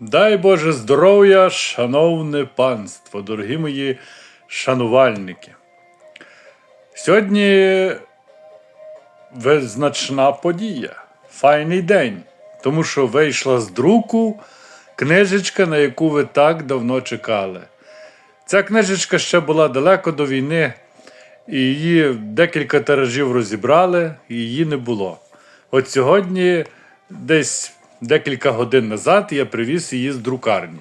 Дай Боже здоров'я, шановне панство, дорогі мої шанувальники. Сьогодні визначна подія, файний день, тому що вийшла з друку книжечка, на яку ви так давно чекали. Ця книжечка ще була далеко до війни, і її декілька тиражів розібрали, і її не було. От сьогодні, десь декілька годин назад, я привіз її з друкарні.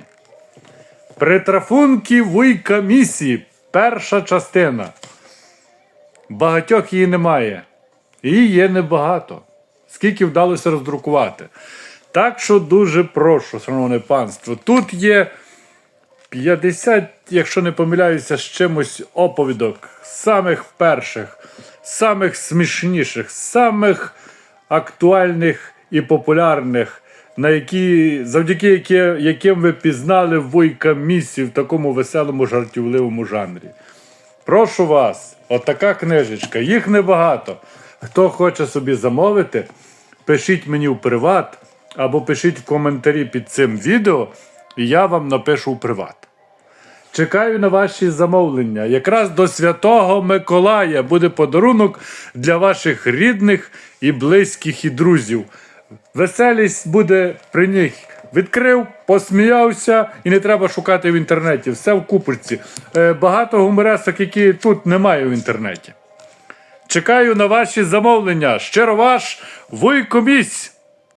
Притрафунки вуйка місії. Перша частина. Багатьох її немає. Її є небагато. Скільки вдалося роздрукувати. Так що дуже прошу, шановне панство. Тут є 50, якщо не помиляюся, з чимось оповідок самих перших, самих смішніших, самих актуальних і популярних, на які, завдяки які, яким ви пізнали вуйка місії в такому веселому жартівливому жанрі. Прошу вас, отака книжечка, їх небагато. Хто хоче собі замовити, пишіть мені в приват або пишіть в коментарі під цим відео, і я вам напишу в приват. Чекаю на ваші замовлення. Якраз до Святого Миколая буде подарунок для ваших рідних і близьких і друзів. Веселість буде при них. Відкрив, посміявся і не треба шукати в інтернеті. Все в купурці. Е, багато гуморесок, які тут немає в інтернеті. Чекаю на ваші замовлення. Щиро ваш Вуйко Місь.